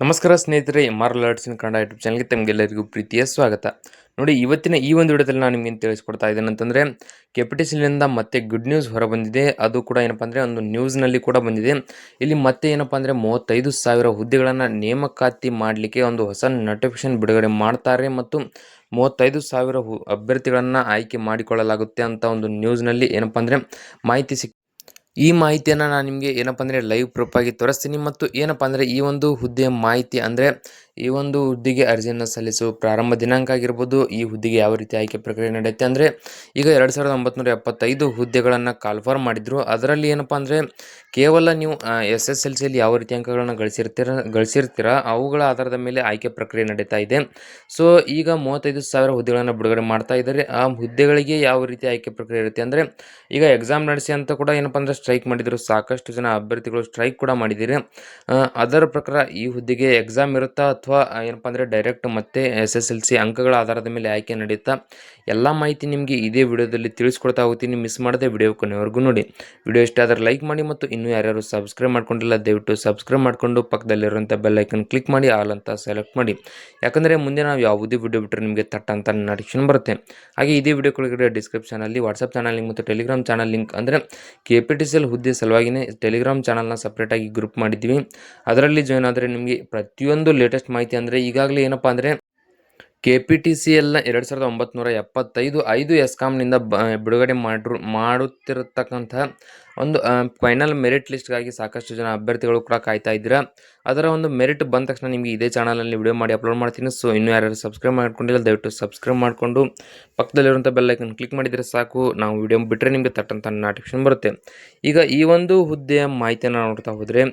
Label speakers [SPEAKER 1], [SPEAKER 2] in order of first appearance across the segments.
[SPEAKER 1] ನಮಸ್ಕಾರ ಸ್ನೇಹಿತರೆ M R ಲಾಡ್ಸಿನ ಕನ್ನಡ ಯೂಟ್ಯೂಬ್ ಚಾನಲ್ಗೆ ತಮಗೆಲ್ಲರಿಗೂ ಪ್ರೀತಿಯ ಸ್ವಾಗತ. ನೋಡಿ, ಇವತ್ತಿನ ಈ ಒಂದು ವಿಡಿಯೋದಲ್ಲಿ ನಾನು ನಿಮಗೆ ತಿಳಿಸ್ಕೊಡ್ತಾ ಇದ್ದೇನೆ ಅಂತಂದರೆ, ಕೆಪಿಟಿಸಿಲಿಂದ ಮತ್ತೆ ಗುಡ್ ನ್ಯೂಸ್ ಹೊರಬಂದಿದೆ. ಅದು ಕೂಡ ಏನಪ್ಪ ಅಂದರೆ ಒಂದು ನ್ಯೂಸ್ನಲ್ಲಿ ಕೂಡ ಬಂದಿದೆ. ಇಲ್ಲಿ ಮತ್ತೆ ಏನಪ್ಪ ಅಂದರೆ ಮೂವತ್ತೈದು ಸಾವಿರ ಹುದ್ದೆಗಳನ್ನು ನೇಮಕಾತಿ ಮಾಡಲಿಕ್ಕೆ ಒಂದು ಹೊಸ ನೋಟಿಫಿಕೇಶನ್ ಬಿಡುಗಡೆ ಮಾಡ್ತಾರೆ ಮತ್ತು ಮೂವತ್ತೈದು ಸಾವಿರ ಹು, ಅಭ್ಯರ್ಥಿಗಳನ್ನು ಆಯ್ಕೆ ಮಾಡಿಕೊಳ್ಳಲಾಗುತ್ತೆ ಅಂತ ಒಂದು ನ್ಯೂಸ್ನಲ್ಲಿ ಏನಪ್ಪ ಅಂದರೆ ಮಾಹಿತಿ ಸಿಕ್ ಈ ಮಾಹಿತಿಯನ್ನು ನಾನು ನಿಮಗೆ ಏನಪ್ಪ ಅಂದರೆ ಲೈವ್ ಪ್ರೂಫ್ ಆಗಿ ತೋರಿಸ್ತೀನಿ. ಮತ್ತು ಏನಪ್ಪ ಅಂದರೆ ಈ ಒಂದು ಹುದ್ದೆಯ ಮಾಹಿತಿ ಅಂದರೆ ಈ ಒಂದು ಹುದ್ದೆಗೆ ಅರ್ಜಿಯನ್ನು ಸಲ್ಲಿಸುವ ಪ್ರಾರಂಭ ದಿನಾಂಕ ಆಗಿರ್ಬೋದು, ಈ ಹುದ್ದೆಗೆ ಯಾವ ರೀತಿ ಆಯ್ಕೆ ಪ್ರಕ್ರಿಯೆ ನಡೆಯುತ್ತೆ ಅಂದರೆ, ಈಗ ಎರಡು ಸಾವಿರದ ಒಂಬತ್ತು ಎಪ್ಪತ್ತೈದು ಹುದ್ದೆಗಳನ್ನು ಕಾಲ್ಫಾರ್ಮ್ ಮಾಡಿದ್ರು. ಅದರಲ್ಲಿ ಏನಪ್ಪ ಅಂದರೆ, ಕೇವಲ ನೀವು ಎಸ್ ಎಸ್ ಎಲ್ ಸಿಯಲ್ಲಿ ಯಾವ ರೀತಿ ಅಂಕಗಳನ್ನು ಗಳಿಸಿರ್ತೀರ ಗಳಿಸಿರ್ತೀರ, ಅವುಗಳ ಆಧಾರದ ಮೇಲೆ ಆಯ್ಕೆ ಪ್ರಕ್ರಿಯೆ ನಡೀತಾ ಇದೆ. ಸೊ ಈಗ ಮೂವತ್ತೈದು ಸಾವಿರ ಹುದ್ದೆಗಳನ್ನು ಬಿಡುಗಡೆ ಮಾಡ್ತಾ ಇದ್ದಾರೆ. ಆ ಹುದ್ದೆಗಳಿಗೆ ಯಾವ ರೀತಿ ಆಯ್ಕೆ ಪ್ರಕ್ರಿಯೆ ಇರುತ್ತೆ ಅಂದರೆ, ಈಗ ಎಕ್ಸಾಮ್ ನಡೆಸಿ ಅಂತ ಕೂಡ ಏನಪ್ಪ ಅಂದರೆ ಸ್ಟ್ರೈಕ್ ಮಾಡಿದರು. ಸಾಕಷ್ಟು ಜನ ಅಭ್ಯರ್ಥಿಗಳು ಸ್ಟ್ರೈಕ್ ಕೂಡ ಮಾಡಿದ್ದೀರಿ. ಅದರ ಪ್ರಕಾರ ಈ ಹುದ್ದೆಗೆ ಎಕ್ಸಾಮ್ ಇರುತ್ತಾ ಅಥವಾ ಏನಪ್ಪ ಅಂದರೆ ಡೈರೆಕ್ಟ್ ಮತ್ತೆ ಎಸ್ ಎಸ್ ಎಲ್ ಸಿ ಅಂಕಗಳ ಆಧಾರದ ಮೇಲೆ ಆಯ್ಕೆ ನಡೆಯುತ್ತಾ ಎಲ್ಲ ಮಾಹಿತಿ ನಿಮಗೆ ಇದೇ ವಿಡಿಯೋದಲ್ಲಿ ತಿಳಿಸ್ಕೊಡ್ತಾ ಹೋಗ್ತೀನಿ. ಮಿಸ್ ಮಾಡದೆ ವಿಡಿಯೋ ಕೊನೆವರೆಗೂ ನೋಡಿ. ವಿಡಿಯೋ ಇಷ್ಟ ಆದರೆ ಲೈಕ್ ಮಾಡಿ ಮತ್ತು ಇನ್ನೂ ಯಾರ್ಯಾರು ಸಬ್ಸ್ಕ್ರೈಬ್ ಮಾಡ್ಕೊಂಡಿಲ್ಲ, ದಯವಿಟ್ಟು ಸಬ್ಸ್ಕ್ರೈಬ್ ಮಾಡಿಕೊಂಡು ಪಕ್ಕದಲ್ಲಿರುವಂಥ ಬೆಲ್ಲೈಕನ್ ಕ್ಲಿಕ್ ಮಾಡಿ ಆಲ್ ಅಂತ ಸೆಲೆಕ್ಟ್ ಮಾಡಿ. ಯಾಕಂದರೆ ಮುಂದೆ ನಾವು ಯಾವುದೇ ವಿಡಿಯೋ ಬಿಟ್ಟರೆ ನಿಮಗೆ ತಟ್ಟ ಅಂತ ನೋಟಿಫಿಕೇಶನ್ ಬರುತ್ತೆ. ಹಾಗೆ ಇದೇ ವಿಡಿಯೋ ಕೆಳಗಡೆ ಡಿಸ್ಕ್ರಿಪ್ಷನಲ್ಲಿ ವಾಟ್ಸಪ್ ಚಾನಲ್ ಲಿಂಕ್ ಮತ್ತು ಟೆಲಿಗ್ರಾಮ್ ಚಾನಲ್ ಲಿಂಕ್ ಅಂದರೆ K P T C L ಹುದ್ದೆ ಸಲುವಾಗಿಯೇ ಟೆಲಿಗ್ರಾಮ್ ಚಾನಲ್ನ ಸಪ್ರೇಟಾಗಿ ಗ್ರೂಪ್ ಮಾಡಿದ್ವಿ ಅದರಲ್ಲಿ ಜಾಯ್ನ್ ಆದರೆ ನಿಮಗೆ ಪ್ರತಿಯೊಂದು ಲೇಟೆಸ್ಟ್ ಮಾಹಿತಿ ಅಂದರೆ ಈಗಾಗಲೇ ಏನಪ್ಪ ಅಂದರೆ ಕೆ ಪಿ ಟಿ ಸಿ ಎಲ್ನ ಎರಡು ಸಾವಿರದ ಒಂಬತ್ತು ಎಪ್ಪತ್ತೈದು ಐದು ಎಸ್ಕಾಮ್ನಿಂದ ಬ ಬಿಡುಗಡೆ ಮಾಡಿರು, ಮಾಡುತ್ತಿರತಕ್ಕಂಥ ಒಂದು ಫೈನಲ್ ಮೆರಿಟ್ ಲಿಸ್ಟ್ಗಾಗಿ ಸಾಕಷ್ಟು ಜನ ಅಭ್ಯರ್ಥಿಗಳು ಕೂಡ ಕಾಯ್ತಾ ಇದ್ದೀರಾ. ಅದರ ಒಂದು ಮೆರಿಟ್ ಬಂದ ತಕ್ಷಣ ನಿಮಗೆ ಇದೇ ಚಾನಲಲ್ಲಿ ವಿಡಿಯೋ ಮಾಡಿ ಅಪ್ಲೋಡ್ ಮಾಡ್ತೀನಿ. ಸೊ ಇನ್ನೂ ಯಾರ್ಯಾರು ಸಬ್ಸ್ಕ್ರೈಬ್ ಮಾಡ್ಕೊಂಡಿಲ್ಲ, ದಯವಿಟ್ಟು ಸಬ್ಸ್ಕ್ರೈಬ್ ಮಾಡಿಕೊಂಡು ಪಕ್ಕದಲ್ಲಿರುವಂಥ ಬೆಲ್ಲೈಕನ್ ಕ್ಲಿಕ್ ಮಾಡಿದರೆ ಸಾಕು. ನಾವು ವಿಡಿಯೋ ಬಿಟ್ಟರೆ ನಿಮಗೆ ತಟ್ಟಂತ ನೋಟಿಫಿಕೇಶನ್ ಬರುತ್ತೆ. ಈಗ ಈ ಒಂದು ಹುದ್ದೆಯ ಮಾಹಿತಿಯನ್ನು ನೋಡ್ತಾ ಹೋದರೆ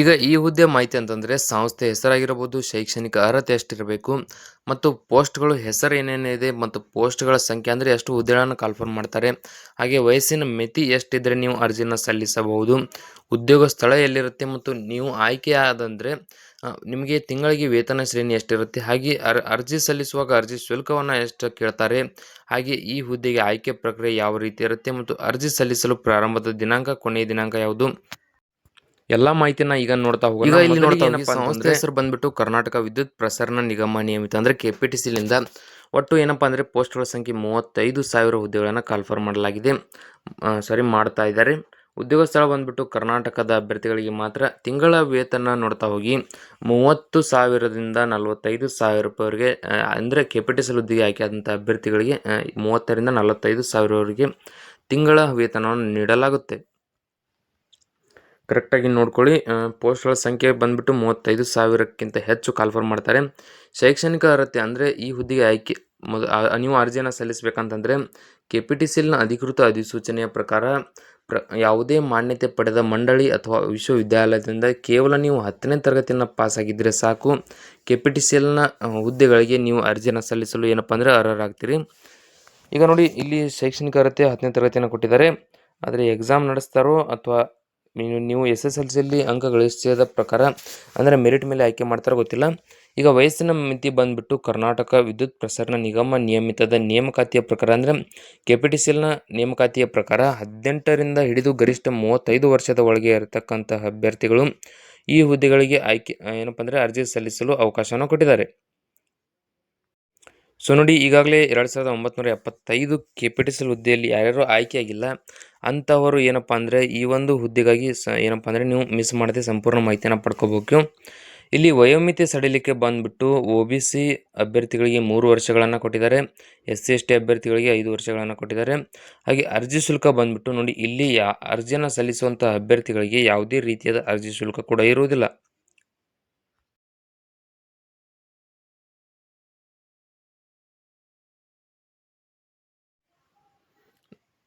[SPEAKER 1] ಈಗ ಈ ಹುದ್ದೆ ಮಾಹಿತಿ ಅಂತಂದರೆ ಸಂಸ್ಥೆ ಹೆಸರಾಗಿರಬಹುದು ಶೈಕ್ಷಣಿಕ ಅರ್ಹತೆ ಎಷ್ಟಿರಬೇಕು ಮತ್ತು ಪೋಸ್ಟ್ಗಳು ಹೆಸರು ಏನೇನಿದೆ ಮತ್ತು ಪೋಸ್ಟ್ಗಳ ಸಂಖ್ಯೆ ಅಂದರೆ ಎಷ್ಟು ಹುದ್ದೆಗಳನ್ನು ಕಾಲ್ಫರ್ಮ್ ಮಾಡ್ತಾರೆ. ಹಾಗೆ ವಯಸ್ಸಿನ ಮಿತಿ ಎಷ್ಟಿದ್ದರೆ ನೀವು ಅರ್ಜಿನ ಸಲ್ಲಿಸಬಹುದು, ಉದ್ಯೋಗ ಸ್ಥಳ ಎಲ್ಲಿರುತ್ತೆ ಮತ್ತು ನೀವು ಆಯ್ಕೆ ಆದಂದರೆ ನಿಮಗೆ ತಿಂಗಳಿಗೆ ವೇತನ ಶ್ರೇಣಿ ಎಷ್ಟಿರುತ್ತೆ, ಹಾಗೆ ಅರ್, ಅರ್ಜಿ ಸಲ್ಲಿಸುವಾಗ ಅರ್ಜಿ ಶುಲ್ಕವನ್ನು ಎಷ್ಟು ಕೇಳ್ತಾರೆ, ಹಾಗೆ ಈ ಹುದ್ದೆಗೆ ಆಯ್ಕೆ ಪ್ರಕ್ರಿಯೆ ಯಾವ ರೀತಿ ಇರುತ್ತೆ ಮತ್ತು ಅರ್ಜಿ ಸಲ್ಲಿಸಲು ಪ್ರಾರಂಭದ ದಿನಾಂಕ, ಕೊನೆಯ ದಿನಾಂಕ ಯಾವುದು? ಎಲ್ಲ ಮಾಹಿತಿನ ಈಗ ನೋಡ್ತಾ ಹೋಗೋಣ. ಈಗ ಇಲ್ಲಿ ನೋಡ್ತಾ ಸಂಸ್ಥೆ ಹೆಸರು ಬಂದ್ಬಿಟ್ಟು ಕರ್ನಾಟಕ ವಿದ್ಯುತ್ ಪ್ರಸರಣ ನಿಗಮ ನಿಯಮಿತ ಅಂದ್ರೆ ಕೆ ಪಿ ಟಿ ಸಿಲಿಂದ ಒಟ್ಟು ಏನಪ್ಪಾ ಅಂದ್ರೆ ಪೋಸ್ಟ್ಗಳ ಸಂಖ್ಯೆ ಮೂವತ್ತೈದು ಸಾವಿರ ಹುದ್ದೆಗಳನ್ನು ಕಾಲ್ಫರ್ ಮಾಡಲಾಗಿದೆ. ಸಾರಿ ಮಾಡ್ತಾ ಇದ್ದಾರೆ ಉದ್ಯೋಗ ಸ್ಥಳ ಬಂದ್ಬಿಟ್ಟು ಕರ್ನಾಟಕದ ಅಭ್ಯರ್ಥಿಗಳಿಗೆ ಮಾತ್ರ ತಿಂಗಳ ವೇತನ ನೋಡ್ತಾ ಹೋಗಿ ಮೂವತ್ತು ಸಾವಿರದಿಂದ ನಲವತ್ತೈದು ಸಾವಿರ ರೂಪಾಯಿವರೆಗೆ ಅಂದರೆ ಕೆ ಪಿ ಟಿ ಸಿ ಹುದ್ದೆಗೆ ಆಯ್ಕೆಯಾದಂಥ ಅಭ್ಯರ್ಥಿಗಳಿಗೆ ಮೂವತ್ತರಿಂದ ನಲವತ್ತೈದು ಸಾವಿರವರೆಗೆ ತಿಂಗಳ ವೇತನವನ್ನು ನೀಡಲಾಗುತ್ತೆ. ಕರೆಕ್ಟಾಗಿ ನೋಡ್ಕೊಳ್ಳಿ. ಪೋಸ್ಟ್ಗಳ ಸಂಖ್ಯೆ ಬಂದುಬಿಟ್ಟು ಮೂವತ್ತೈದು ಸಾವಿರಕ್ಕಿಂತ ಹೆಚ್ಚು ಕಾಲ್ಫರ್ ಮಾಡ್ತಾರೆ. ಶೈಕ್ಷಣಿಕ ಅರ್ಹತೆ ಅಂದರೆ ಈ ಹುದ್ದೆಗೆ ಆಯ್ಕೆ. ಮೊದ ನೀವು ಅರ್ಜಿಯನ್ನು ಸಲ್ಲಿಸಬೇಕಂತಂದರೆ ಕೆ ಪಿ ಟಿ ಸಿಲ್ನ ಅಧಿಕೃತ ಅಧಿಸೂಚನೆಯ ಪ್ರಕಾರ ಪ್ರ ಯಾವುದೇ ಮಾನ್ಯತೆ ಪಡೆದ ಮಂಡಳಿ ಅಥವಾ ವಿಶ್ವವಿದ್ಯಾಲಯದಿಂದ ಕೇವಲ ನೀವು ಹತ್ತನೇ ತರಗತಿಯನ್ನು ಪಾಸಾಗಿದ್ದರೆ ಸಾಕು. ಕೆ ಪಿ ಟಿ ಸಿ ಎಲ್ನ ಹುದ್ದೆಗಳಿಗೆ ನೀವು ಅರ್ಜಿಯನ್ನು ಸಲ್ಲಿಸಲು ಏನಪ್ಪ ಅಂದರೆ ಅರ್ಹರಾಗ್ತೀರಿ. ಈಗ ನೋಡಿ, ಇಲ್ಲಿ ಶೈಕ್ಷಣಿಕ ಅರ್ಹತೆ ಹತ್ತನೇ ತರಗತಿಯನ್ನು ಕೊಟ್ಟಿದ್ದಾರೆ. ಆದರೆ ಎಕ್ಸಾಮ್ ನಡೆಸ್ತಾರೋ ಅಥವಾ ನೀವು ನೀವು ಎಸ್ ಎಸ್ ಎಲ್ ಸಿಯಲ್ಲಿ ಅಂಕ ಗಳಿಸಿದ ಪ್ರಕಾರ, ಅಂದರೆ ಮೆರಿಟ್ ಮೇಲೆ ಆಯ್ಕೆ ಮಾಡ್ತಾರೋ ಗೊತ್ತಿಲ್ಲ. ಈಗ ವಯಸ್ಸಿನ ಮಿತಿ ಬಂದುಬಿಟ್ಟು ಕರ್ನಾಟಕ ವಿದ್ಯುತ್ ಪ್ರಸರಣ ನಿಗಮ ನಿಯಮಿತದ ನೇಮಕಾತಿಯ ಪ್ರಕಾರ, ಅಂದರೆ ಕೆ ಪಿ ಟಿ ಸಿಲ್ನ ನೇಮಕಾತಿಯ ಪ್ರಕಾರ ಹದಿನೆಂಟರಿಂದ ಹಿಡಿದು ಗರಿಷ್ಠ ಮೂವತ್ತೈದು ವರ್ಷದ ಒಳಗೆ ಇರತಕ್ಕಂತಹ ಅಭ್ಯರ್ಥಿಗಳು ಈ ಹುದ್ದೆಗಳಿಗೆ ಆಯ್ಕೆ, ಏನಪ್ಪ ಅಂದರೆ ಅರ್ಜಿ ಸಲ್ಲಿಸಲು ಅವಕಾಶವನ್ನು ಕೊಟ್ಟಿದ್ದಾರೆ. ಸೊ ನೋಡಿ, ಈಗಾಗಲೇ ಎರಡು ಸಾವಿರದ ಒಂಬತ್ತು ಎಪ್ಪತ್ತೈದು ಕೆ ಪಿ ಟಿ ಸಿಲ್ ಹುದ್ದೆಯಲ್ಲಿ ಯಾರ್ಯಾರು ಆಯ್ಕೆಯಾಗಿಲ್ಲ, ಅಂಥವರು ಏನಪ್ಪ ಅಂದರೆ ಈ ಒಂದು ಹುದ್ದೆಗಾಗಿ ಸ, ಏನಪ್ಪ ಅಂದರೆ ನೀವು ಮಿಸ್ ಮಾಡದೆ ಸಂಪೂರ್ಣ ಮಾಹಿತಿಯನ್ನು ಪಡ್ಕೋಬೇಕು. ಇಲ್ಲಿ ವಯೋಮಿತಿ ಸಡಿಲಿಕ್ಕೆ ಬಂದುಬಿಟ್ಟು ಒ ಬಿ ಸಿ ಅಭ್ಯರ್ಥಿಗಳಿಗೆ ಮೂರು ವರ್ಷಗಳನ್ನು ಕೊಟ್ಟಿದ್ದಾರೆ, ಎಸ್ ಸಿ, ಎಸ್ ಟಿ ಅಭ್ಯರ್ಥಿಗಳಿಗೆ ಐದು ವರ್ಷಗಳನ್ನು ಕೊಟ್ಟಿದ್ದಾರೆ. ಹಾಗೆ ಅರ್ಜಿ ಶುಲ್ಕ ಬಂದುಬಿಟ್ಟು ನೋಡಿ, ಇಲ್ಲಿ ಯಾ, ಅರ್ಜಿಯನ್ನು ಸಲ್ಲಿಸುವಂಥ ಅಭ್ಯರ್ಥಿಗಳಿಗೆ ಯಾವುದೇ ರೀತಿಯಾದ ಅರ್ಜಿ ಶುಲ್ಕ ಕೂಡ ಇರುವುದಿಲ್ಲ.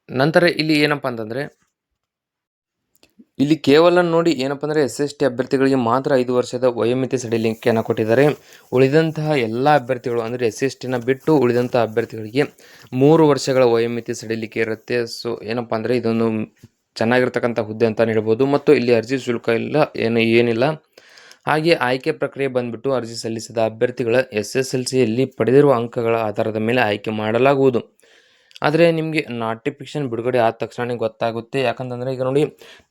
[SPEAKER 1] ನಂತರ ಇಲ್ಲಿ ಏನಪ್ಪ ಅಂತಂದರೆ, ಇಲ್ಲಿ ಕೇವಲ ನೋಡಿ ಏನಪ್ಪ ಅಂದರೆ ಎಸ್ ಎಸ್ ಟಿ ಅಭ್ಯರ್ಥಿಗಳಿಗೆ ಮಾತ್ರ ಐದು ವರ್ಷದ ವಯೋಮಿತಿ ಸಡಿಲಿಕೆಯನ್ನು ಕೊಟ್ಟಿದ್ದಾರೆ. ಉಳಿದಂತಹ ಎಲ್ಲ ಅಭ್ಯರ್ಥಿಗಳು ಅಂದರೆ ಎಸ್ ಎಸ್ ಟಿನ ಬಿಟ್ಟು ಉಳಿದಂಥ ಅಭ್ಯರ್ಥಿಗಳಿಗೆ ಮೂರು ವರ್ಷಗಳ ವಯೋಮಿತಿ ಸಡಿಲಿಕೆ ಇರುತ್ತೆ. ಸೊ ಏನಪ್ಪ ಅಂದರೆ ಇದೊಂದು ಚೆನ್ನಾಗಿರ್ತಕ್ಕಂಥ ಹುದ್ದೆ ಅಂತ ಹೇಳ್ಬೋದು. ಮತ್ತು ಇಲ್ಲಿ ಅರ್ಜಿ ಶುಲ್ಕ ಇಲ್ಲ, ಏನು ಏನಿಲ್ಲ. ಹಾಗೆ ಆಯ್ಕೆ ಪ್ರಕ್ರಿಯೆ ಬಂದ್ಬಿಟ್ಟು ಅರ್ಜಿ ಸಲ್ಲಿಸಿದ ಅಭ್ಯರ್ಥಿಗಳ ಎಸ್ ಎಸ್ ಎಲ್ ಸಿಯಲ್ಲಿ ಪಡೆದಿರುವ ಅಂಕಗಳ ಆಧಾರದ ಮೇಲೆ ಆಯ್ಕೆ ಮಾಡಲಾಗುವುದು. ಆದರೆ ನಿಮಗೆ ನೋಟಿಫಿಕೇಶನ್ ಬಿಡುಗಡೆ ಆದ ತಕ್ಷಣ ಗೊತ್ತಾಗುತ್ತೆ. ಯಾಕಂತಂದರೆ ಈಗ ನೋಡಿ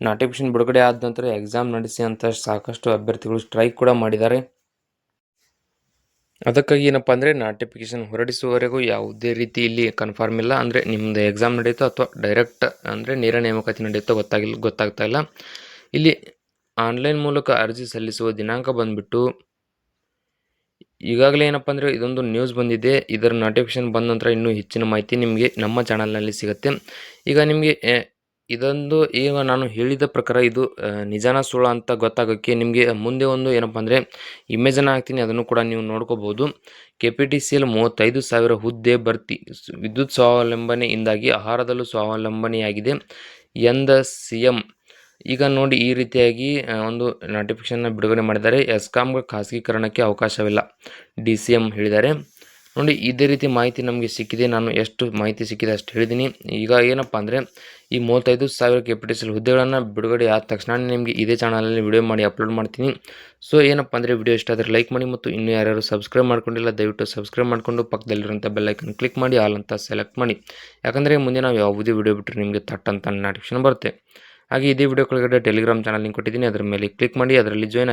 [SPEAKER 1] ನೋಟಿಫಿಕೇಶನ್ ಬಿಡುಗಡೆ ಆದ ನಂತರ ಎಕ್ಸಾಮ್ ನಡೆಸಿ ಅಂತ ಸಾಕಷ್ಟು ಅಭ್ಯರ್ಥಿಗಳು ಸ್ಟ್ರೈಕ್ ಕೂಡ ಮಾಡಿದ್ದಾರೆ. ಅದಕ್ಕಾಗಿ ಏನಪ್ಪ ಅಂದರೆ ನೋಟಿಫಿಕೇಶನ್ ಹೊರಡಿಸುವವರೆಗೂ ಯಾವುದೇ ರೀತಿ ಇಲ್ಲಿ ಕನ್ಫರ್ಮ್ ಇಲ್ಲ. ಅಂದರೆ ನಿಮ್ಮದು ಎಕ್ಸಾಮ್ ನಡೆಯುತ್ತೋ ಅಥವಾ ಡೈರೆಕ್ಟ್ ಅಂದರೆ ನೇರ ನೇಮಕಾತಿ ನಡೆಯುತ್ತೋ ಗೊತ್ತಾಗಿಲ್ಲ ಗೊತ್ತಾಗ್ತಾ ಇಲ್ಲ. ಇಲ್ಲಿ ಆನ್ಲೈನ್ ಮೂಲಕ ಅರ್ಜಿ ಸಲ್ಲಿಸುವ ದಿನಾಂಕ ಬಂದುಬಿಟ್ಟು ಈಗಾಗಲೇ ಏನಪ್ಪ ಅಂದರೆ ಇದೊಂದು ನ್ಯೂಸ್ ಬಂದಿದೆ. ಇದರ ನೋಟಿಫಿಕೇಶನ್ ಬಂದ ನಂತರ ಇನ್ನೂ ಹೆಚ್ಚಿನ ಮಾಹಿತಿ ನಿಮಗೆ ನಮ್ಮ ಚಾನಲ್ನಲ್ಲಿ ಸಿಗುತ್ತೆ. ಈಗ ನಿಮಗೆ ಇದೊಂದು ಈಗ ನಾನು ಹೇಳಿದ ಪ್ರಕಾರ ಇದು ನಿಜಾನ ಸುಳ್ಳ ಅಂತ ಗೊತ್ತಾಗೋಕ್ಕೆ ನಿಮಗೆ ಮುಂದೆ ಒಂದು ಏನಪ್ಪ ಅಂದರೆ ಇಮೇಜನ್ನು ಹಾಕ್ತೀನಿ. ಅದನ್ನು ಕೂಡ ನೀವು ನೋಡ್ಕೋಬೋದು. ಕೆ ಪಿ ಟಿ ಸಿಯಲ್ಲಿ ಮೂವತ್ತೈದು ಸಾವಿರ ಹುದ್ದೆ ಭರ್ತಿ ವಿದ್ಯುತ್ ಸ್ವಾವಲಂಬನೆಯಿಂದಾಗಿ ಆಹಾರದಲ್ಲೂ ಸ್ವಾವಲಂಬನೆಯಾಗಿದೆ. ಎಂದ ಸಿ ಎಂ ಈಗ ನೋಡಿ ಈ ರೀತಿಯಾಗಿ ಒಂದು ನೋಟಿಫಿಕೇಶನ್ನ ಬಿಡುಗಡೆ ಮಾಡಿದ್ದಾರೆ. ಎಸ್ಕಾಮ್ಗೆ ಖಾಸಗೀಕರಣಕ್ಕೆ ಅವಕಾಶವಿಲ್ಲ ಡಿ ಸಿ ಎಂ ಹೇಳಿದ್ದಾರೆ. ನೋಡಿ, ಇದೇ ರೀತಿ ಮಾಹಿತಿ ನಮಗೆ ಸಿಕ್ಕಿದೆ. ನಾನು ಎಷ್ಟು ಮಾಹಿತಿ ಸಿಕ್ಕಿದೆ ಅಷ್ಟು ಹೇಳಿದ್ದೀನಿ. ಈಗ ಏನಪ್ಪ ಅಂದರೆ, ಈ ಮೂವತ್ತೈದು ಸಾವಿರ ಕೆ ಹುದ್ದೆಗಳನ್ನು ಬಿಡುಗಡೆ ಆದ ತಕ್ಷಣ ನಿಮಗೆ ಇದೇ ಚಾನಲಲ್ಲಿ ವಿಡಿಯೋ ಮಾಡಿ ಅಪ್ಲೋಡ್ ಮಾಡ್ತೀನಿ. ಸೊ ಏನಪ್ಪ ಅಂದರೆ ವಿಡಿಯೋ ಇಷ್ಟ ಆದರೆ ಲೈಕ್ ಮಾಡಿ ಮತ್ತು ಇನ್ನೂ ಯಾರ್ಯಾರು ಸಬ್ಸ್ಕ್ರೈಬ್ ಮಾಡ್ಕೊಂಡಿಲ್ಲ, ದಯವಿಟ್ಟು ಸಬ್ಸ್ಕ್ರೈಬ್ ಮಾಡಿಕೊಂಡು ಪಕ್ಕದಲ್ಲಿರುವಂಥ ಬೆಲ್ಲೈಕನ್ ಕ್ಲಿಕ್ ಮಾಡಿ ಆಲ್ ಅಂತ ಸೆಲೆಕ್ಟ್ ಮಾಡಿ. ಯಾಕಂದರೆ ಮುಂದೆ ನಾವು ಯಾವುದೇ ವಿಡಿಯೋ ಬಿಟ್ಟರೆ ನಿಮಗೆ ತಟ್ಟಂತ ನೋಟಿಫಿಕೇಶನ್ ಬರುತ್ತೆ. ಹಾಗೆ ಇದೇ ವಿಡಿಯೋ ಕೆಳಗಡೆ ಟೆಲಿಗ್ರಾಮ್ ಚಾನಲ್ ಲಿಂಕ್ ಕೊಟ್ಟಿದ್ದೀನಿ. ಅದರ ಮೇಲೆ ಕ್ಲಿಕ್ ಮಾಡಿ, ಅದರಲ್ಲಿ ಜಾಯ್ನ್ ಆಗಿ